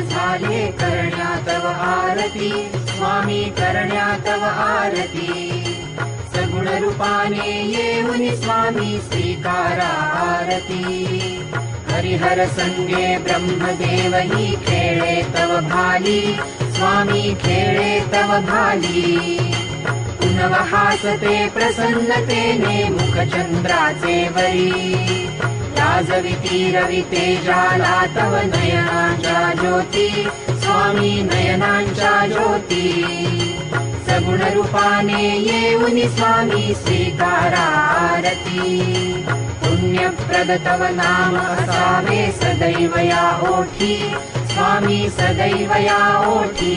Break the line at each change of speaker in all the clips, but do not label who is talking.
झाले करण्या तव आरती. स्वामी करण्या तव आरती. सगुण रूपाने येऊन स्वामी स्वीकारा आरती. हरिहर संगे ब्रह्मदेव ही खेळे तव भाली. स्वामी खेळे तव भाली. पुनवहासते प्रसन्नतेने मुखचन्द्राचे वरी लाजविती रविते जाला तव नयनाच्या ज्योती स्वामी नयनांच्या ज्योती सगुण रूपाने येऊन स्वामी स्वीकारा आरती। पुण्यप्रद तव नाम असावे सदैव या ओठी स्वामी सदैव या ओठी।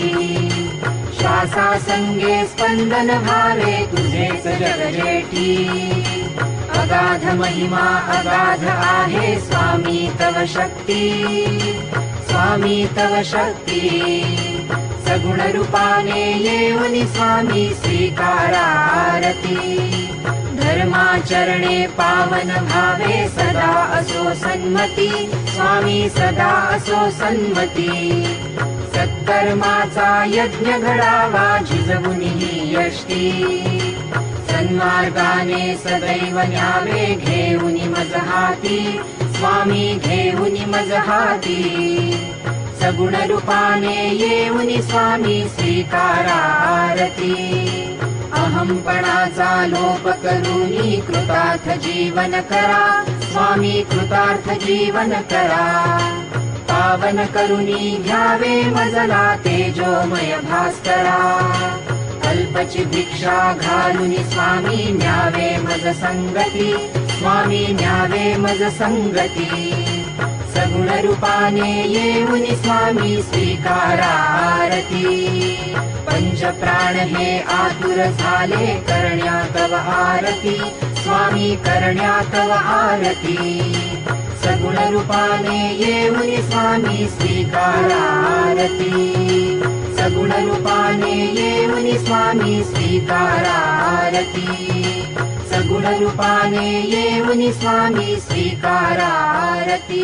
श्वासा संगे स्पंदन भावे तुझेच जगजेठी महिमा अगाध आहे स्वामी तव शक्ती. स्वामी तव शक्ती. सगुण रूपाने येऊन स्वामी स्वीकारा आरती धर्माचरणे पावन भावे सदा असो सन्मती. स्वामी सदा असो सन्मती. सत्कर्माचा यज्ञ घडावा झिजवून ही यष्टी सन्मार्गाने सदैव न्यावे घेऊनि मजहाती। स्वामी घेऊनि मजहाती। सगुणरूपाने येऊनि स्वामी स्वीकारारती। अहंपणाचा लोप करूनी कृतार्थ जीवन करा। स्वामी कृतार्थ जीवन करा। पावन करुणी घ्यावे मजला तेजोमय भास्करा अल्पची भिक्षा घालून स्वामी न्यावे मज संगती स्वामी न्यावे मज संगती। सगुण रूपाने येऊन स्वामी स्वीकारा आरती पंच प्राण हे आतुर झाले करण्या तव आरती। स्वामी करण्या तव आरती। सगुण रूपाने येऊन स्वामी स्वीकारा आरती सगुणरूपाने येऊनि स्वामी स्वीकारारती। सगुणरूपाने येऊनि स्वामी स्वीकारारती